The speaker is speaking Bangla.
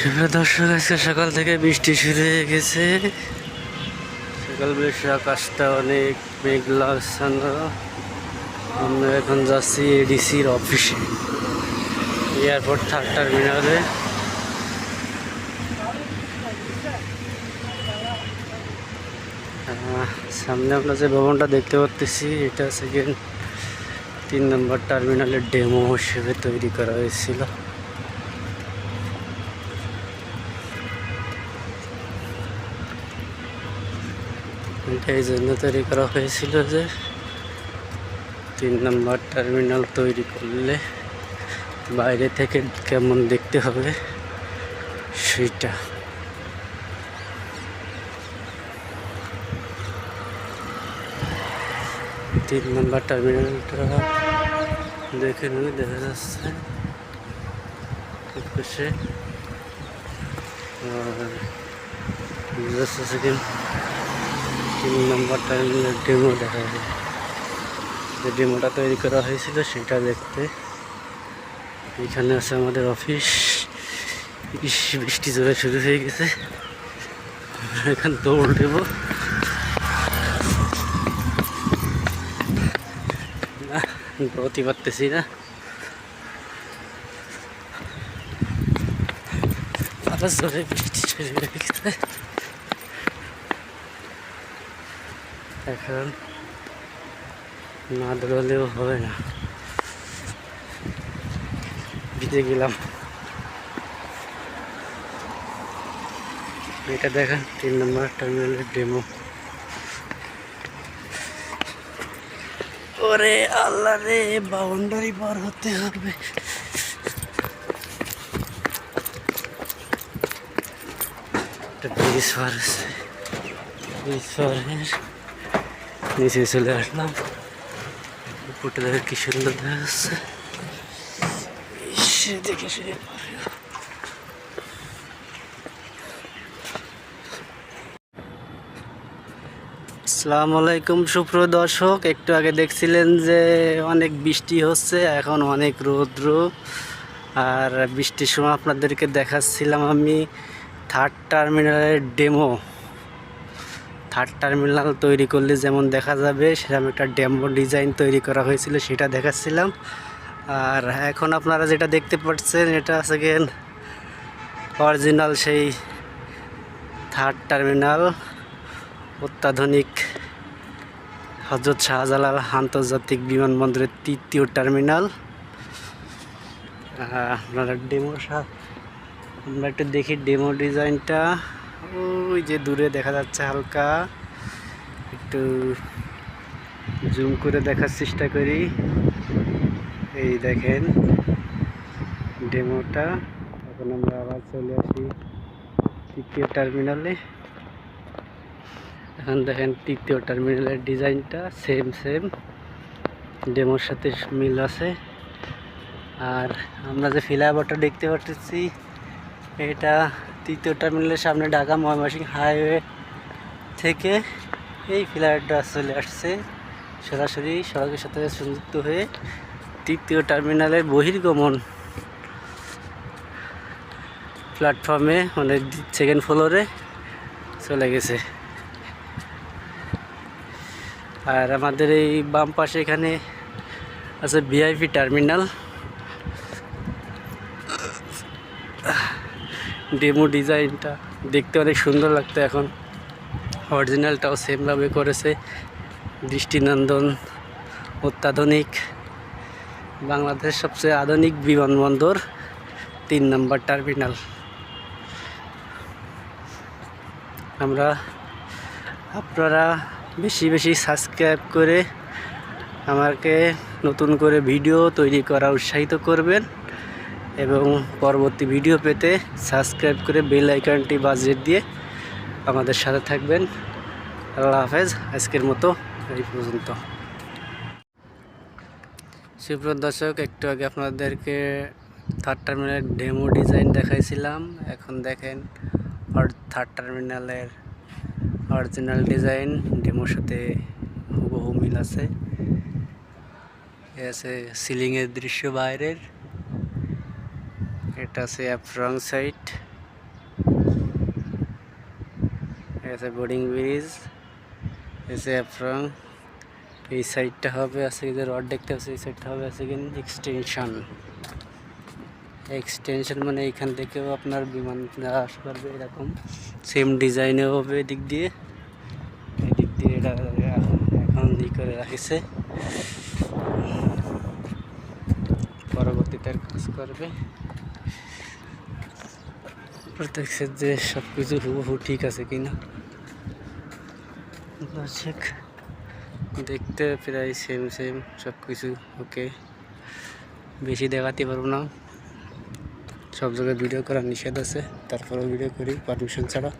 সুপ্রিয় দর্শক, আজকে সকাল থেকে বৃষ্টি শুরু হয়ে গেছে। সকাল বৃষ্টি আকাশটা অনেক মেঘলাচ্ছন্ন আমরা এখন যাচ্ছি এডিসির অফিসে, এয়ারপোর্ট থার্ড টার্মিনালে। সামনে আমরা যে ভবনটা দেখতে পাচ্ছি এটা সেকেন্ড তিন নম্বর টার্মিনালের ডেমো হিসেবে তৈরি করা হয়েছিল। এটা এই জন্য তৈরি করা হয়েছিল যে তিন নম্বর টার্মিনাল তৈরি করলে বাইরে থেকে কেমন দেখতে হবে সেইটা। তিন নম্বর টার্মিনালটা দেখে নিলে দেখা যাচ্ছে পাশে আর তিন নম্বর টার্মিনাল ডেমো দেখা যায় যে ডেমোটা তৈরি করা হয়েছিল সেটা দেখতে। এখানে আছে আমাদের অফিস। ইস, বৃষ্টি জোরে শুরু হয়ে গেছে। এখান দৌড় দেবো। না দৌড়তে পারতেছি না। আবার জোরে বৃষ্টি শুরু হয়ে গেছে। এখন না দৌড়লেও হবে না। ভিজে গেলাম। এটা দেখেন, তিন নম্বর টার্মিনালের ডেমো ওরে আল্লাহ রে বাউন্ডারি পার হতে হবে। ব্রিজ আছে ব্রিজ পারের নিচে চলে আসলাম উপরটা দেখে কি সুন্দর দেখা। আসসালামু আলাইকুম সুপ্র দর্শক একটু আগে দেখছিলেন যে অনেক বৃষ্টি হচ্ছে এখন অনেক রৌদ্র আর বৃষ্টির সময় আপনাদেরকে দেখাচ্ছিলাম আমি থার্ড টার্মিনালের ডেমো থার্ড টার্মিনাল তৈরি করলে যেমন দেখা যাবে, সেরকম একটা ডেমো ডিজাইন তৈরি করা হয়েছিল, সেটা দেখাচ্ছিলাম। আর এখন আপনারা যেটা দেখতে পাচ্ছেন, এটা আছে গিয়ে অরিজিনাল সেই থার্ড টার্মিনাল, অত্যাধুনিক হজরত শাহজালাল আন্তর্জাতিক বিমানবন্দরের তৃতীয় টার্মিনাল। আপনারা ডেমো আমরা একটু দেখি ডেমো ডিজাইনটা। ওই যে দূরে দেখা যাচ্ছে হালকা। একটু জুম করে দেখার চেষ্টা করি। এই দেখেন, ডেমোটা। এখন আমরা আবার চলে আসি তৃতীয় টার্মিনালে। এখন দেখেন, তৃতীয় টার্মিনালের ডিজাইনটা সেম সেম ডেমোর সাথে মিল আছে। আর আমরা যে ফ্লাইওভারটা দেখতে পাচ্ছি এটা তৃতীয় টার্মিনালের সামনে ঢাকা ময়মনসিং হাইওয়ে থেকে এই ফ্লাইওভারটা চলে আসছে। সরাসরি সড়কের সাথে সংযুক্ত হয়ে তৃতীয় টার্মিনালের বহির্গমন প্ল্যাটফর্মে মানে সেকেন্ড ফ্লোরে চলে গেছে। আর আমাদের এই বাম পাশে এখানে আছে ভিআইপি টার্মিনাল ডেমো ডিজাইনটা দেখতে অনেক সুন্দর লাগতো এখন। অরিজিনালটাও সেমভাবে করেছে। দৃষ্টিনন্দন, অত্যাধুনিক। বাংলাদেশ সবচেয়ে আধুনিক বিমানবন্দর, তিন নম্বর টার্মিনাল। আমরা আপনারা বেশি বেশি সাবস্ক্রাইব করে আমাকে নতুন করে ভিডিও তৈরি করা উৎসাহিত করবেন। এবং পরবর্তী ভিডিও পেতে সাবস্ক্রাইব করে বেল আইকনটি বাজিয়ে দিয়ে আমাদের সাথে থাকবেন। আল্লাহ হাফেজ, আজকের মতো এই পর্যন্ত। সুপ্রিয় দর্শক, একটু আগে আপনাদেরকে থার্ড টার্মিনালের ডেমো ডিজাইন দেখাইছিলাম। এখন দেখেন থার্ড টার্মিনালের অরিজিনাল ডিজাইন ডেমোর সাথে হুবহু মিল আছে। আছে সিলিংয়ের দৃশ্য বাইরের। এটা আছে অ্যাপ্রং সাইড আছে বোর্ডিং ব্রিজ এসে রং এই সাইডটা হবে আছে যে রড দেখতে পাচ্ছি, এই সাইডটা হবে আছে কিন্তু এক্সটেনশন এক্সটেনশন মানে এইখান থেকেও আপনার বিমান আসতে পারবে এরকম। সেম ডিজাইনে হবে এদিক দিয়ে। এদিক দিয়ে এটা, এখন ই করে রাখেছে। পরবর্তীতে কাজ করবে। তারপর দেখছে যে সব কিছু হুবহু ঠিক আছে কিনা? দর্শক দেখতে প্রায় সেম সেম সব কিছু ওকে বেশি দেখাতে পারব না। সব জায়গায় ভিডিও করা নিষেধ আছে, তারপরেও ভিডিও করি পারমিশন ছাড়া।